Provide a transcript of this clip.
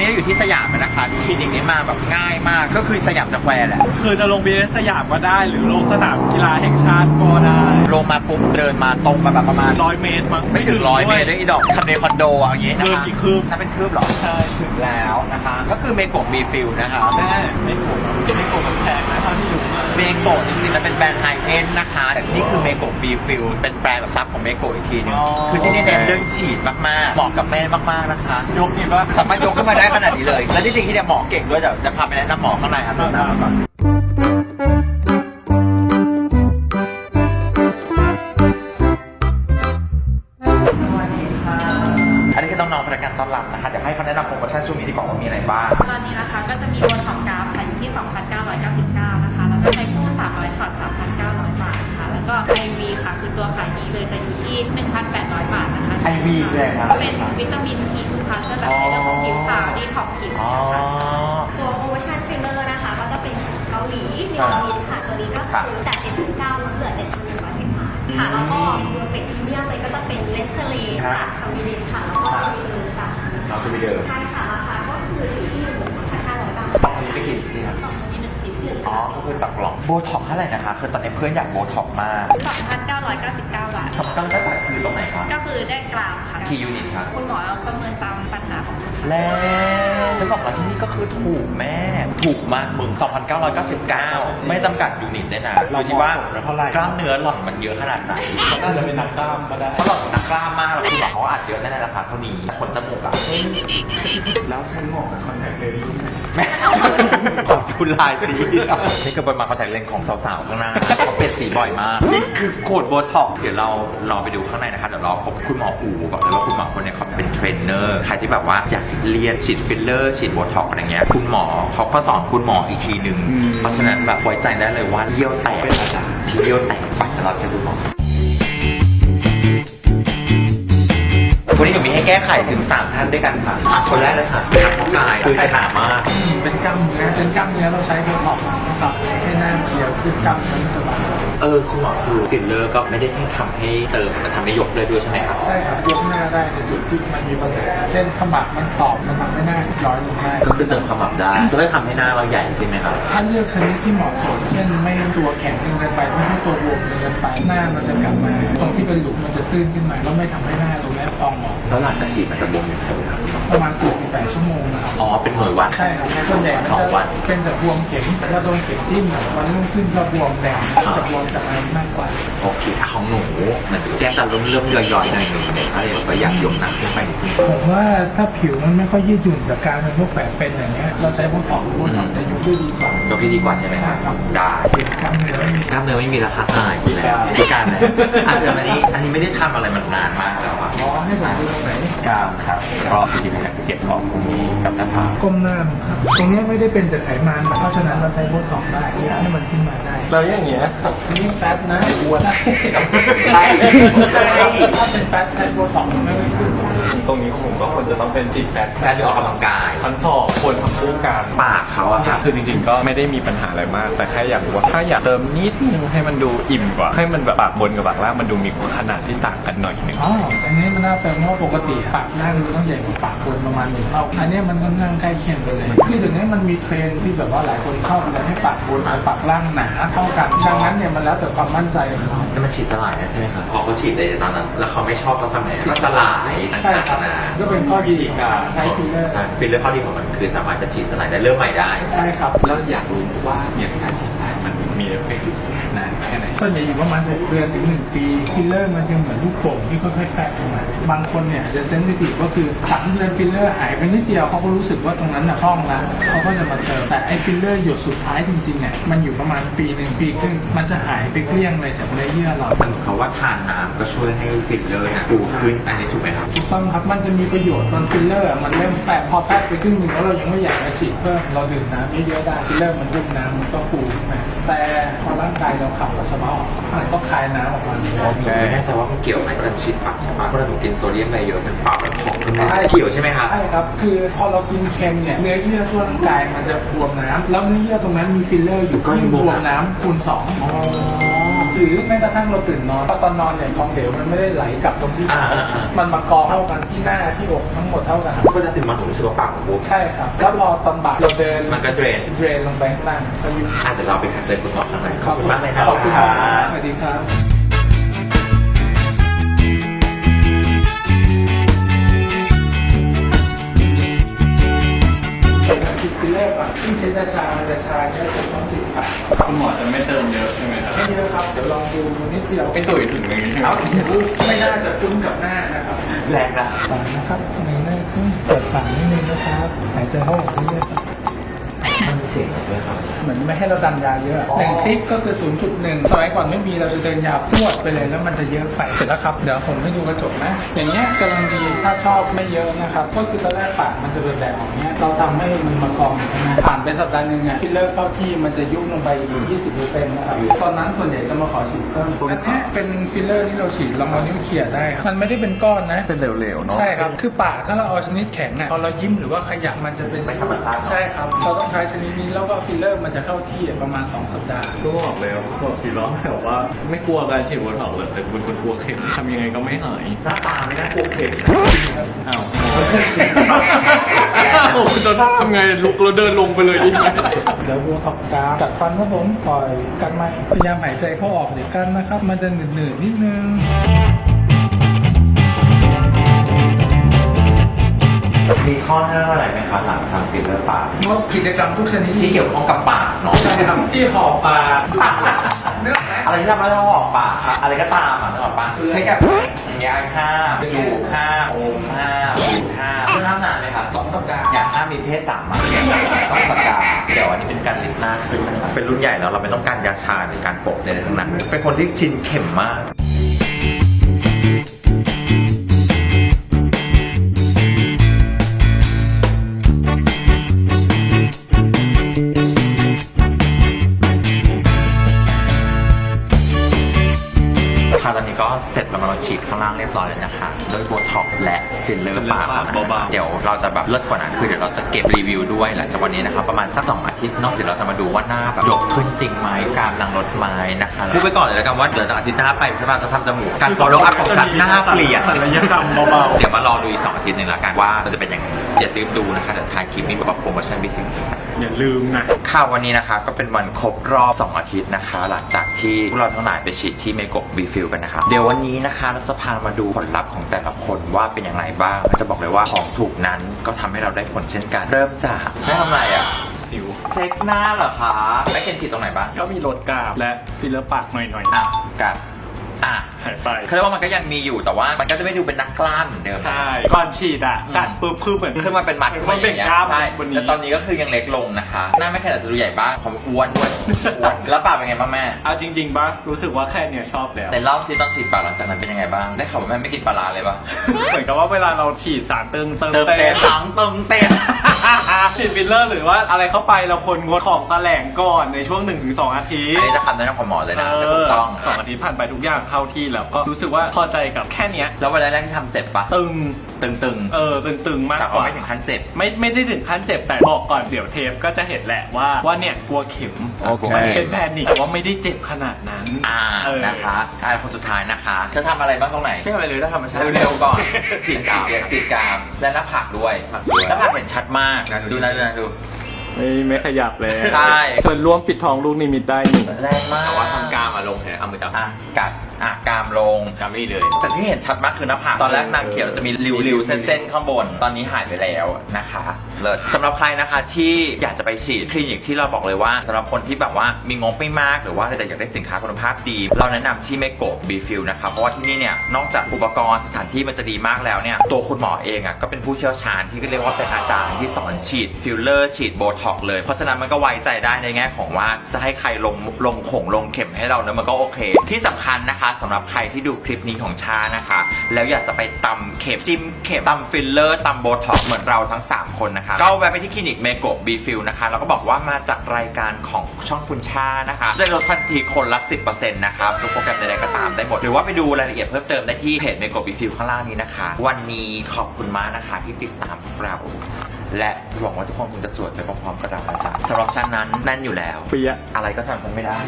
นี้อยู่ที่สยามนะคะคลินิกนี้มาแบบง่ายมาก ก็คือสยามสแควร์แหละ คือจะลงบีเอสสยามก็ได้ หรือลงสนามกีฬาแห่งชาติก็ได้ ลงมาปุ๊บเดินมาตรงไปแบบประมาณร้อยเมตรมั้งไม่ถึงร้อยเมตรด้วยอีดอกคันเดคอนโดอะอย่างงี้นะเดินคะกี่คืบ ถ้าเป็นคืบเหรอใช่ถึงแล้วนะคะ ก็คือเมโกะมีฟิลนะคะแม่ไม่โกงไม่โกงมันแพงนะเท่าที่รู้มา เมโกะจ ริงๆแล้วเป็นแบรนด์ไฮเอ็นนะคะ แต่นี่คือเมโกะบีฟิลเป็นแบรนด์แบบซับของเมโกะอีกทีหนึงคือที่นี่เน้นเรื่องฉีดมากๆเหมาะกับแม่มากๆนะคะ ยกนี่ว่า สามารถยกขึ้นมาได้ขนาดนี้เลย และที่จริงที่เนี่ยหมอเก่งด้วยเดี๋ยวจะพาไปแนะนำหมอข้างในอันนั้นก่อนส 1,800บาทนะคะ IV คืออะไรครับเป็นวิตามินผิวค่ะช่วยแบบในเรื่องของผิวขาวดีท็อกผิวอ๋อ นะคะตัวโปรโมชั่นฟิลเลอร์นะคะ ก็จะเป็นเกาหลีมีครับมิสค่ะตัวนี้ก็ครับคือจาก7,900ลดเหลือ7,110บาทค่ะ แล้วก็ตัวเป็นพรีเมียมเลยก็จะเป็นเลสเตอรีครับ จากสวีเดนค่ะ แล้วก็ครับฟิลเลอร์จาก เราจะไปเดิน ใช่ค่ะ อ๋อก็คือตักกล่องโบท็อกเท่าไหร่นะคะ คือตอนนี้เพื่อนอยากโบท็อกมาก2,999 บาททำกันแล้วตัดคือตรงไหนครับ ก็คือได้กรามค่ะ กี่ยูนิตครับ คุณหมอประเมินตามปัญหาของลูกค้าแล้วฉันบอกแล้วที่นี่ก็คือถูกแม่ ถูกมากมึง2,999 ไม่จำกัดยูนิตด้วยนะอยู่ที่ว่าเท่าไหร่ กล้ามเนื้อหล่อนมันเยอะขนาดไหน น่าจะเป็นนักกล้ามก็ได้ เพราะหล่อนนักกล้ามมากแล้วคุณหมอเขาอัดเยอะแน่ในราคาเท่านี้ขนจมูกอะแล้วฉันเหมาะกับคอนแทคเลนส์ แม่ขอบคุณลายสีนี่คือบนมาคอนแทคเลนส์ของสาวๆข้างหน้าเขาเปลี่ยนสีบ่อยมาก นี่คือโคดโบท็อกเดี๋ยวเรารอไปดูข้างในนะคะเดี๋ยวรอพบคุณหมออูก่อนเลยว่าคุณหมอคนเนี้เขาเป็นเทรนเนอร์ใครที่แบบว่าอยากเรียนฉีดฟิลเลอร์ฉีดโบท็อกอะไรเงี้ยคุณหมอเขาก็สอนคุณหมออีกทีหนึ่งเพราะฉะนั้นแบบไว้ใจได้เลยว่าเยี่ยวแตกเป็นอาจารย์เยี่ยวแตกไปเดี๋ยวเราจะดูหมอวันนี้หนูมีให้แก้ไขถึง 3 ท่านด้วยกันค่ะอะคนแรกเลยค่ะเป็นน้องกายคือจะหนามากเป็นกล้ามเนื้อเป็นกล้ามเนื้อเราใช้โบท็อกซ์นะครับให้หน้าเขียวขึ้นกล้ามเนื้อสบาย เออคุณหมอคือฟิลเลอร์ก็ไม่ได้แค่ทำให้เติมแต่ทำให้ยกเลยด้วยใช่ไหมครับ ใช่ครับยกหน้าได้ในจุดที่มันมีปัญหาเช่นขมับมันตอบมันทำให้หน้าย้อยลงได้ก็คือเติมขมับได้จะได้ทำให้หน้าเราใหญ่ขึ้นไหมครับ ถ้าเลือกชนิดที่เหมาะสมเช่นไม่ตัวแข็งจนเกินไปไม่ให้ตัวบวมจนเกินไปหน้ามันจะกลับมา ตรงที่เป็นหลุมมันจะตื้นขึ้นมาแล้วไม่ทำให้หน้าตรงนี้ฟองออกแล้วหลังจากฉีดมันจะบวมยังไงครับประมาณ48ชั่วโมงนะครับอ๋อเป็นหน่วยวัดใช่ครับส่วนใหญ่มันสองจะวันเป็นแต่บวมเข็มแต่ว่าโดนเข็มทิ่มวันรุ่งขึ้นก็บวมแดงจะบวมจากอะไรมากกว่าโอเคอะของหนูเหมือนแก้มจะเริ่มเริ่มย่อยๆหน่อยหนึ่งเนี่ยถ้าเราอยากยกหนักขึ้นไปนิดนึงผมว่าถ้าผิวมันไม่ค่อยยืดหยุ่นจากการเป็นพวกแผลเป็นอย่างเงี้ยเราใช้โบท็อกซ์โบท็อกซ์จะยกได้ดีกว่ายกที่ดีกว่าใช่ไหมครับครับได้เก็บกล้ามเนื้อไม่มีกล้ามเนื้อไม่มีราคาหายอยู่แล้วพิการเลยอะเดี๋ยวอันนี้ อันนี้ไม่ได้ทำอะไรมันนานมากแล้วอะอ๋อให้ผมดูตรงไหนกล้ามครับรอบจริงๆเนี่ยเก็บของพวกนี้กับหน้าผากก้มหน้าครับตรงเนี้ยไม่ได้เป็นจากไขมันเพราะฉะนั้นเราใช้โบท็อกซ์ได้เพื่อให้มันขึ้นมาได้เราอย่างเงี้ยอันนี้แฟตนะอ้วนใช่ใช่ถ้าเป็นแฟตใช้โบท็อกซ์ รงนี้ของผมก็ควรจะต้องเป็นจิตแฟตแฟนหรือออกกำลังกายพันสองควรทำคู่กันปากเขาอะครับคือจริงๆ ก็ไม่ได้มีปัญหาอะไรมาก แต่แค่อยากรู้ว่าถ้าอยากเติมนิดนึงให้มันดูอิ่มกว่า ให้มันแบบปากบนกับปากล่างมันดูมีขนาดที่ต่างกันหน่อยนึง อ๋อ อันนี้มันน่าแปลว่าปกติปากล่างมันต้องใหญ่กว่าปากบนประมาณหนึ่งเท่า อันเนี้ยมันค่อนข้างใกล้เคียงกันเลย คือเดี๋ยวนี้มันมีเทรนด์ที่แบบว่าหลายคนชอบเลยให้ปากบนกับปากล่างหนาเท่ากันดังนั้นเนี่ยมันแล้วแต่ความมั่นใจของเรา แต่มันฉีดสลายนะใช่ไหมครับพอเขาฉีดในตอนนั้น แล้วเขาไม่ชอบเขาทำไงก็สลายต่ใช่างครับๆนานาก็เป็นข้อดีกับใช้ฟิลเลอร์ใช่ฟิลเลอร์ข้อดีของมันคือสามารถจะฉีดสลายได้เริ่มใหม่ได้ ใช่ครับ แล้วอยากรู้ว่าอย่างการฉีดได้มันมี เอฟเฟกต์นานแค่ไหนส่วนใหญ่อยู่ประมาณ 6 เดือนถึง 1 ปีฟิลเลอร์มันจะเหมือนลูกโป่งที่ค่อยๆแฟกออกมาบางคนเนี่ยจะเซนซิทีฟก็คือสามเดือนฟิลเลอร์หายไปนิดเดียวเขาก็รู้สึกว่าตรงนั้นน่ะคล่องแล้วเขาก็จะมาเติมแต่ไอ้ฟิลเลอร์หยดสุดท้ายจริงๆเนี่ยมันอยู่ประมาณปีหนึ่งปีครึ่งมันจะหายไปเกลี้ยงเลยจากเนื้อเยื่อเรา มันเขาว่าทานน้ำก็ช่วยให้ฟิลเลอร์นะฟูขึ้นอันนี้ถูกไหมครับ ถูกต้องครับ มันจะมีประโยชน์ตอนฟิลเลอร์มันเริ่มแฟกพอแฟกไปครึ่งหนึ่งแล้วเรายังไม่อยากจะฉีดเพิ่ม เราดื่มน้ำเยอะๆได้ฟิลเลอร์มันยุ่มน้ำมันก็ฟูขึ้นมาแต่พอร่างกายเราขับปัสสาวะออกมันก็คายน้ำออกมาโอเคไม่แน่ใจว่ามันเกี่ยวไหมกับฉีดปากใช่ปะเพราะเรากินโซเดียมไปเยอะมันปากมันพองขึ้นมาเกี่ยวใช่ไหมครับใช่ครับ คือพอเรากินเค็มเนี่ยเนื้อเยื่อทั่วร่างกายมันจะบวมน้ำแล้วเนื้อเยื่อตรงนั้นมีฟิลเลอร์อยู่ก็ก็ยิ่ยิ่งงบบววมมน้ำคูณสอง หรือแม้กระทั่งเราตื่นนอนเพราะตอนนอนเนี่ยทองเหลวมันไม่ได้ไหลกลับตรงที่อ่าอ่าอ่า มันมากองเท่ากันที่หน้าที่อกทั้งหมดเท่ากันก็จะถึงมาผมรู้สึกว่าปากผมบวมใช่ครับ แล้วพอตอนบ่ายเราเดินมันก็เดรนเดรนลงไปข้างล่างก็ยุบอาจจะเดี๋ยวเราไปหาเจอคุณหมอข้างในขอบคุณมากเลยนะขอบคุณครับสวัสดีครับ คิดฟิลเลอร์อะที่ใช้จะชามันจะชาแค่ผมต้องสิบบาทคุณหมอจะไม่เติมเยอะใช่ไหมครับไม่เยอะครับ เดี๋ยวลองดูนิดเดียวไม่ตุ๋ยถึงอย่างนี้ใช่ไหมเอาไม่น่าจะคุ้นกับหน้านะครับ แรงนะปากนะครับในหน้าขึ้นเปิดปากนิดนึงนะครับ หายใจเข้าออกเรื่อยๆ ครับมันมีเสียงด้วยครับ เหมือนไม่ให้เราดันยาเยอะหนึ่งคลิปก็คือ 0.1 สมัยก่อนไม่มีเราจะเดินยาพรวดไปเลยแล้วมันจะเยอะไปเสร็จแล้วครับ เดี๋ยวผมให้ดูกระจกนะ อย่างเงี้ยกำลังดีถ้าชอบไม่เยอะนะครับ ก็คือตอนแรกปากมันจะเป็นแบบอย่างเงี้ยเราทำให้มันมากองอยู่ข้างในผ่านไปสัปดาห์หนึงอะฟิลเลอร์เข้าที่มันจะยุบลงไปอีก20%นะครับตอนนั้นส่วนใหญ่จะมาขอฉีดเพิ่มอันเนี้ยเป็นฟิลเลอร์ที่เราฉีดลองเอานิ้วเขี่ยได้ครับมันไม่ได้เป็นก้อนนะ เป็นเหลวๆเนาะ ใช่ครับ คือปากถ้าเราเอาชนิดแข็งอะพอเรายิ้มหรือว่าขยับมันจะเป็นไม่ธรรมชาติเนอะใช่ครับ เราต้องใช้ชนิดนี้แล้วก็ฟิลเลอร์มันจะเข้าที่อะประมาณ 2 สัปดาห์ ก็บอกแล้วบอกสีร้อนแบบว่า ไม่กลัวการฉีดโบท็อกซ์เลยแต่เป็นคนกลัวเข็มทำยังไงก็ไม่หายหน้าตาไม่น่ากลัวเข็มอ้าวอ้าวคุณโดนทำไงลุกแล้วเดินลงไปเลยดีไหมเดี๋ยวบัวขอบกรามกัดฟันครับผมปล่อยกันไหมพยายามหายใจเข้าออกเดี๋ยวกันนะครับ มันจะหนืดๆนิดนึง มีข้อห้ามอะไรไหมคะหลังทำฟิลเลอร์ปากงดกิจกรรมทุกชนิดที่เกี่ยวข้องกับปากเนาะใช่ครับที่ห่อปลาดูดเนื้อไหมอะไรที่ทำให้เราออกปากอะอะไรก็ตามอะนึกออกปะใช้กับอย่างเงี้ยห้ามจูบห้ามอมห้ามดูดห้ามคุณห้ามนานไหมครับสองสัปดาห์อยากห้ามมีเพศสามวันสองสัปดาห์เดี๋ยวอันนี้เป็นการลิฟต์หน้าขึ้นนะครับเป็นรุ่นใหญ่แล้วเราไม่ต้องการยาชาหรือการโปะใดๆทั้งนั้นเป็นคนที่ชินเข็มมาก ตอนนี้ก็เสร็จแล้วเราฉีดข้างล่างเรียบร้อยแล้วนะคะด้วยโบท็อกซ์และฟิลเลอร์ปากเบาๆเดี๋ยวเราจะแบบเลิศกว่านั้นคือเดี๋ยวเราจะเก็บรีวิวด้วยหลังจากวันนี้นะครับประมาณสักสองอาทิตย์เนอกเดี๋ยวเราจะมาดูว่าหน้าแบบยกขึ้นจริงไหมกรามนางลดไหมนะคะพูดไปก่อนเลยแล้วกันว่าเดี๋ยวอาทิตย์หน้าไปพยาบาลจะทำจมูกการ follow up ของฉันหน้าเปลี่ยนศัลยกรรมเบาเดี๋ยวมารอดูอีกสองอาทิตย์หนึ่งละกันว่ามันจะเป็นยังไงอย่าลืมดูนะคะเดี๋ยวท้ายคลิปมีแบบโปรโมชั่นพิเศษๆอย่าลืมนะข่าววันนี้นะคะก็เป็นวันครบรอบ 2 อาทิตย์นะคะ หลังจากที่พวกเราทั้งหลายไปฉีดที่เมกบบีฟิลกันนะครับเดี๋ยววันนี้นะคะเราจะพามาดูผลลัพธ์ของแต่ละคนว่าเป็นอย่างไรบ้างจะบอกเลยว่าของถูกนั้นก็ทำให้เราได้ผลเช่นกัน เริ่มจากไม่ทำอะไรอะสิวเช็คหน้าเหรอคะแม่เกนฉีดตรงไหนบ้างก็มีลดกราบและฟิลเลอร์ปากหน่อยอะกัด อะๆหายไปเขาเรียกว่ามันก็ยังมีอยู่แต่ว่ามันก็จะไม่ดูเป็นนักกล้ามเหมือนเดิม ใช่ก่อนฉีดอะกัดปุ๊บคือเหมือนขึ้นมาเป็นมัดมันเป็นกล้ามใช่บนนี้แต่ตอนนี้ก็คือยังเล็กลงนะคะ หน้าไม่แค่อาจจะดูใหญ่บ้างผมอ้วนด้วยอ้วนแล้วปากเป็นไงบ้างแม่เอาจริงๆป่ะรู้สึกว่าแค่เนี้ยชอบแล้ว ในเล่าซิตอนฉีดปากหลังจากนั้นเป็นยังไงบ้างได้ข่าวว่าแม่ไม่กินปลาร้าเลยปะเหมือนกับว่าเวลาเราฉีดสารเติมเติมเติมเต็มสังเติมเต็ม ฉีดฟิลเลอร์หรือว่าอะไรเข้าไปเราควรงดของแสลงก่อนในช่วง 1-2 อาทิอันตนี้ย์จะคำแนะนำของหมอเลยนะเอแต่ถูอกต้อง สองอาทิตย์ผ่านไปทุกอย่างเข้าที่แล้วก็รู้สึกว่าพอใจกับแค่เนี้ยแล้ววันแรกที่ทำเจ็บปะตึงตึงตึงเออตึงๆๆมากแต่กก็ว่าไม่ถึงขั้นเจ็บ ไม่ไม่ได้ถึงขั้นเจ็บแต่บอกก่อนเดี๋ยวเทปก็จะเห็นแหละว่าว่าเนี่ยกลัวเข็มโอเค เป็นแพนิคแต่ว่าไม่ได้เจ็บขนาดนั้นอ่าเออ นะคะอ่าคนสุดท้ายนะคะจะทำอะไรบ้างตรงไหนไม่ทำอะไรเลยถ้าทำมาช้าเร็วๆก่อนจีดกรามจีดกรามและหน้าผากด้วยหน้าผากเห็นชัดมากดูนะดูนะดู ไม่ไม่ขยับเลยใช่ ส่วนร่วมปิดทองลูกนิมิตได้หนึ่ง แรงมากแต่ว่าทำกล้ามมาลงแทนเอามือจับอะกัด อะกรามลงกล้ามไม่เลย แต่ที่เห็นชัดมากคือหน้าผากตอนแรกนางเขียวจะมีริ้วริ้วๆเส้นๆข้างบน ตอนนี้หายไปแล้วนะคะเลิศสำหรับใครนะคะที่อยากจะไปฉีดคลินิกที่เราบอกเลยว่าสำหรับคนที่แบบว่ามีงบไม่มากหรือว่าแต่อยากได้สินค้าคุณภาพดี เราแนะนำที่เมโกะบีฟิลนะคะเพราะว่าที่นี่เนี่ยนอกจากอุปกรณ์สถานที่มันจะดีมากแล้วเนี่ยตัวคุณหมอเองอะก็เป็นผู้เชี่ยวชาญที่เรียกว่าเป็นอาจารย์ที่สอนฉีดฟิลเลอร์ฉีดโบท็อกซ์เลยเพราะฉะนั้นมันก็ไว้ใจได้ในแง่ของว่าจะให้ใครลงลงขงลงเข็มให้เราเนี่ยมันก็โอเค ที่สำคัญนะคะสำหรับใครที่ดูคลิปนี้ของชานะคะ แล้วอยากจะไปตำเข็มจิ้มเข็มตำฟิลเลอร์ตำโบท็อกซ์เหมือนเราทั้ง 3 คนนะคะ ก็แวะไปที่คลินิกเมโกะบีฟิลนะคะ แล้วก็บอกว่ามาจากรายการของช่องคุณชานะคะจะลดทันทีคนละ 10%นะครับทุกโปรแกรมใดๆก็ตามได้หมด หรือว่าไปดูรายละเอียดเพิ่มเติมได้ที่เพจเมโกะบีฟิลข้างล่างนี้นะคะ วันนี้ขอบคุณมากนะคะที่ติดตามพวกเรา และหวังว่าทุกคนคงจะสวยไปพร้อมๆกับเราอาจารย์สำหรับฉันนั้นแน่นอยู่แล้ว เปียะ อะไรก็ทำฉันไม่ได้